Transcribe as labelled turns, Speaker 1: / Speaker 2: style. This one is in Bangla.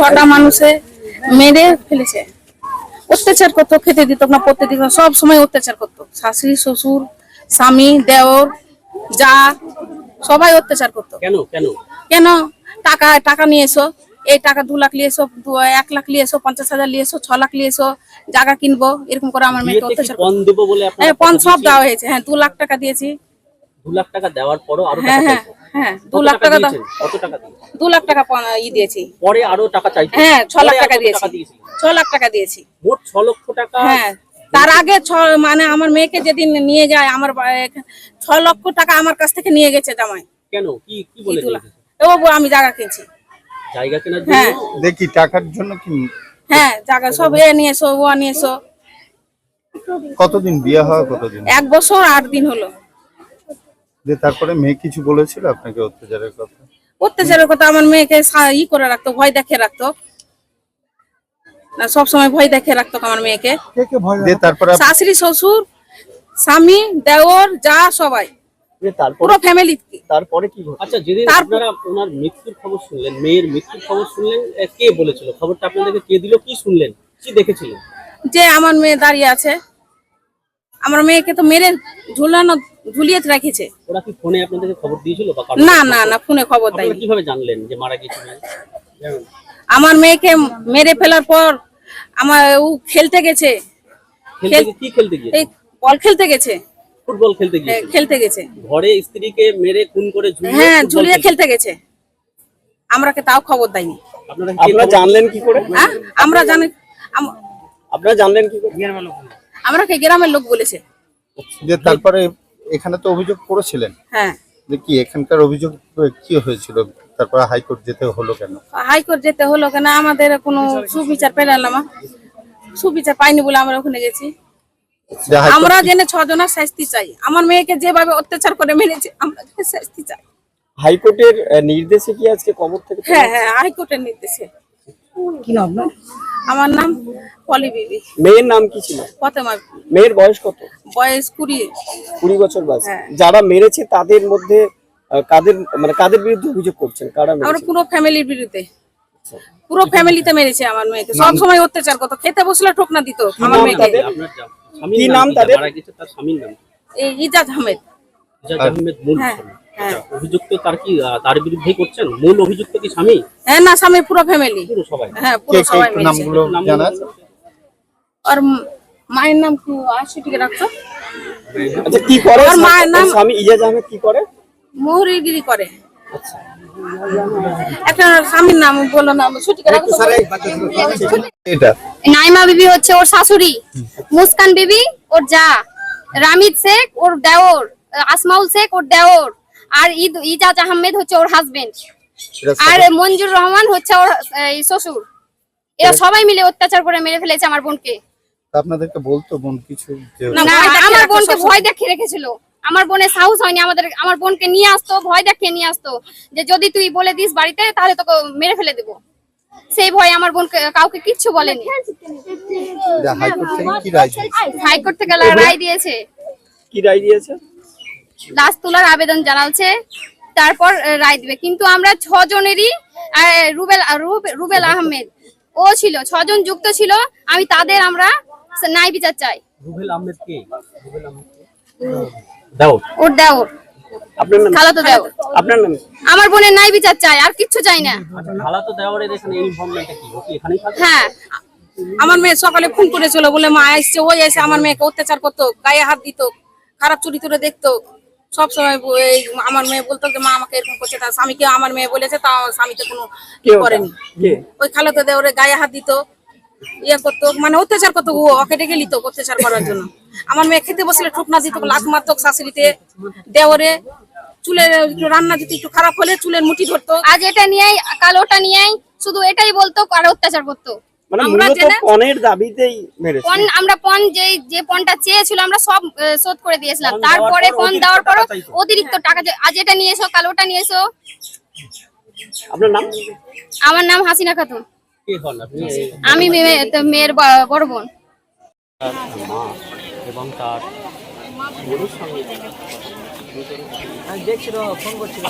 Speaker 1: ছটা মানুষে মেরে ফেলেছে। অত্যাচার করতো খেতে দিত না পড়তে দিত সব সময় অত্যাচার করতো। শাশুড়ি শ্বশুর স্বামী দেওর যা সবাই অত্যাচার করতো।
Speaker 2: কেন কেন?
Speaker 1: কেন? টাকা টাকা নিয়ে এসো। এই টাকা দু লাখ নিয়ে এসো এক লাখ নিয়ে এসো পঞ্চাশ হাজার নিয়ে এসো ছ লাখ নিয়ে এসো জায়গা কিনবো এরকম করে আমার মেয়েকে অত্যাচার
Speaker 2: পণ
Speaker 1: হ্যাঁ সব? দেওয়া হয়েছে। হ্যাঁ দু লাখ টাকা দিয়েছি।
Speaker 2: দু লাখ টাকা দেওয়ার পরও আরও
Speaker 1: হ্যাঁ
Speaker 2: টাকা
Speaker 1: হ্যাঁ হ্যাঁ দু লাখ টাকা
Speaker 2: কত টাকা?
Speaker 1: দু লাখ টাকা ই দিয়েছি।
Speaker 2: পরে আরও টাকা চাইছো?
Speaker 1: হ্যাঁ ছ লাখ টাকা দিয়েছি। ছ লাখ টাকা দিয়েছি।
Speaker 2: মোট ছ লক্ষ টাকা
Speaker 1: হ্যাঁ তার আগে ছ মানে আমার মেয়েকে যেদিন নিয়ে যায় আমার ছ লক্ষ টাকা আমার কাছ থেকে নিয়ে গেছে জামাই।
Speaker 2: কেন? কি কি বলে
Speaker 1: দু লাখ
Speaker 2: দিয়েছে?
Speaker 1: ও আমি জায়গা কিনছি।
Speaker 2: জায়গা কেনার
Speaker 1: হ্যাঁ।
Speaker 2: জন্য
Speaker 3: দেখি টাকার জন্য কি
Speaker 1: হ্যাঁ জায়গা সব এ নিয়ে এসো ও নিয়ে এসো।
Speaker 3: কতদিন বিয়ে হওয়া কতদিন?
Speaker 1: এক বছর আট দিন হলো।
Speaker 3: যে তারপরে মেয়ে কিছু বলেছিল আপনাকে অত্যাচারের কথা?
Speaker 1: অত্যাচারের কথা আমার মেয়েকে ই করে রাখতো ভয় দেখে রাখতো। না সব সময় ভয় দেখে রাখতো আমার মেয়েকে।
Speaker 3: যে তারপরে
Speaker 1: শাশুড়ি শ্বশুর স্বামী দেওর যা সবাই।
Speaker 4: যে
Speaker 1: পুরো ফ্যামিলি
Speaker 4: তারপরে কি
Speaker 2: আচ্ছা যেদিন আপনারা ওনার মৃত্যুর খবর শুনলেন মেয়ের মৃত্যুর খবর শুনলেন কে বলেছিল? খবরটা আপনাদেরকে কে দিল কি শুনলেন কি দেখেছিলেন?
Speaker 1: যে আমার মেয়ে দাঁড়িয়ে আছে আমার মেয়েকে তো মেরে ঝুলানো ঝুলিয়ে রেখেছে।
Speaker 2: ওরা কি ফোনে আপনাদেরকে খবর দিয়েছিল বা
Speaker 1: না না না ফোনে খবর দেয়নি।
Speaker 2: কীভাবে জানলেন যে মারা গেছে
Speaker 1: আমার মেয়েকে মেরে ফেলার পর আমার ও খেলতে গেছে।
Speaker 2: কি খেলতে গিয়ে
Speaker 1: এই বল খেলতে গেছে।
Speaker 2: ফুটবল খেলতে গিয়ে
Speaker 1: খেলতে গেছে।
Speaker 2: ঘরে স্ত্রীকে মেরে খুন করে ঝুলিয়ে
Speaker 1: হ্যাঁ ঝুলিয়ে
Speaker 2: খেলতে।
Speaker 1: গেছে। আমরাকে তাও খবর দেয়নি।
Speaker 2: আপনারা কে
Speaker 4: জানলেন কি করে?
Speaker 1: হ্যাঁ আমরা জানি
Speaker 4: আপনারা জানলেন কি করে?
Speaker 1: আমরাকে গ্রামের লোক বলেছে।
Speaker 3: যে তারপরে এখানে তো অভিযোগ করেছিলেন।
Speaker 1: হ্যাঁ।
Speaker 3: যে কি এখানকার অভিযোগ কি হয়েছিল? তারপরে হাইকোর্ট যেতে হলো কেন?
Speaker 1: হাইকোর্ট যেতে হলো কেন? আমাদের কোনো সুবিচার পেলাম না সুবিচার পাইনি বলে আমরা ওখানে গেছি। আমরা জেনে ছজনের শাস্তি চাই। আমার মেয়েকে যেভাবে অত্যাচার করে মেরেছে আমরা শাস্তি চাই।
Speaker 4: হাইকোর্টের নির্দেশে কি আজকে কবর থেকে
Speaker 1: হ্যাঁ হ্যাঁ হাইকোর্টের নির্দেশে। কি নাম আমার নাম পলি বিবি।
Speaker 4: মেয়ের নাম কি ছিল?
Speaker 1: ফতেমা
Speaker 4: মেয়ের বয়স কত?
Speaker 1: বয়স কুড়ি।
Speaker 4: কুড়ি বছর বয়স।
Speaker 1: হ্যাঁ।
Speaker 4: যারা মেরেছে তাদের মধ্যে আহ, কাদের মানে কাদের বিরুদ্ধে অভিযোগ করছেন? কারা
Speaker 1: আমরা
Speaker 4: মেরেছে
Speaker 1: পুরো ফ্যামিলির বিরুদ্ধে। পুরো ফ্যামিলিতে মেরেছে আমার মেয়েকে। সব সময় অত্যাচার করতো। খেতে বসলে ঠোকনা দিত আমার
Speaker 4: নাম
Speaker 1: মেয়েকে।
Speaker 4: তাদের? কি
Speaker 2: নাম
Speaker 4: তাদের?
Speaker 2: মারা গেছে তার স্বামীর নাম।
Speaker 1: এই ইজাজ আহমেদ।
Speaker 2: ইজাজ আহমেদ মূল
Speaker 1: হ্যাঁ,
Speaker 2: স্বামী। আচ্ছা, অভিযুক্ত তার কি তার বিরুদ্ধেই করছেন? মূল অভিযুক্ত কি স্বামী?
Speaker 1: হ্যাঁ না স্বামী পুরো ফ্যামিলি
Speaker 2: পুরো সবাই।
Speaker 1: হ্যাঁ পুরো সবাই
Speaker 3: নামগুলো জানা
Speaker 1: আর মায়ের নাম কি? ঠিক রাখছো
Speaker 4: আচ্ছা কি করে?
Speaker 1: ওর মায়ের নাম-
Speaker 4: স্বামী ইজাজ আহমেদ কি করে?
Speaker 1: মোহরিগিরি করে। একটা স্বামীর নাম বলো না ছুটি রাখছো
Speaker 3: এটা?
Speaker 5: নাইমা বিবি হচ্ছে ওর শাশুড়ি মুস্কান বিবি ওর যা রামিদ শেখ ওর দেওর আসমাউল শেখ ওর দেওর। আর ঈদ ইজাজ আহমেদ হচ্ছে ওর হাজবেন্ড আর মঞ্জুর রহমান হচ্ছে ওর শ্বশুর। এরা সবাই মিলে অত্যাচার করে মেরে ফেলেছে আমার বোনকে।
Speaker 3: আপনাদেরকে বলতো বোন কিছু
Speaker 1: না,
Speaker 5: আমার বোনকে ভয় দেখিয়ে রেখেছিল। আমার বোনের সাহস হয়নি আমাদের আমার বোনকে নিয়ে আসতো ভয় দেখিয়ে নিয়ে আসতো। যে যদি তুই বলে দিস বাড়িতে তাহলে তোকে মেরে ফেলে দেবো। সেই ভয় আমার বোনকে কাউকে কিচ্ছু বলেনি।
Speaker 3: যে হাইকোর্ট থেকে কি রায়
Speaker 5: হাইকোর্ট থেকে রায় দিয়েছে।
Speaker 4: কি রায় দিয়েছে?
Speaker 5: লাশ তোলার আবেদন জানাচ্ছে তারপর রায় দিবে। কিন্তু আমরা ছজনেরই আহ, রুবেল রুবেল আহমেদ। ও ছিল ছজন যুক্ত ছিল আমি তাদের আমরা নাই বিচার চাই।
Speaker 2: রুবেল আহমেদ কে? রুবেল আহমেদ
Speaker 5: ওর
Speaker 4: আপনার নাম
Speaker 5: খালাতো দেওর।
Speaker 4: আপনার নাম
Speaker 5: আমার বোনের ন্যায় বিচার চাই আর কিচ্ছু চাই না।
Speaker 2: আচ্ছা খালা তো এখানে ইনফরমেশনটা কি? ও কি এখানেই থাকে?
Speaker 5: হ্যাঁ।
Speaker 1: আমার মেয়ে সকালে ফোন করেছিল বলে মা এসছে ওই এসে আমার মেয়েকে অত্যাচার করতো গায়ে হাত দিত খারাপ চরিত্রে দেখতো। সব সময় এই আমার মেয়ে বলতো যে মা আমাকে এরকম করছে। তার স্বামীকে আমার মেয়ে বলেছে তা আমার স্বামীতে কোনো
Speaker 4: কে
Speaker 1: করেনি। ওই খালাতো দেওরে গায়ে হাত দিত ইয়ে করতো মানে অত্যাচার করতো ও ওকে ডেকে নিত অত্যাচার করার জন্য। আমার মেয়ে খেতে বসলে ঠুকনা দিত লাত মারতো শাশুড়িতে দেওরে চুলের রান্না যদি একটু খারাপ হলে চুলের মুঠি ধরতো।
Speaker 5: আজ এটা নিয়েই কাল ওটা নিয়েই শুধু এটাই বলতো আর অত্যাচার করতো।
Speaker 4: মানে
Speaker 1: আমরা
Speaker 4: মূলত পণের দাবিতেই মেরেছে।
Speaker 5: পণ আমরা পণ যে যে পণটা চেয়েছিল আমরা সব শোধ করে দিয়েছিলাম। তারপরে পণ
Speaker 2: অতিরিক্ত
Speaker 5: দেওয়ার পর অতিরিক্ত টাকা আজ এটা নিয়ে এসো কাল ওটা নিয়ে এসো।
Speaker 4: আপনার নাম?
Speaker 5: আমার নাম হাসিনা খাতুন।
Speaker 2: কে হন আপনি?
Speaker 5: আমি মেয়ের বড় বোন।
Speaker 2: এবং তার
Speaker 6: ಅಧ್ಯಕ್ಷರು ಫೋನ್ ಕೊಡ್ತೀವಿ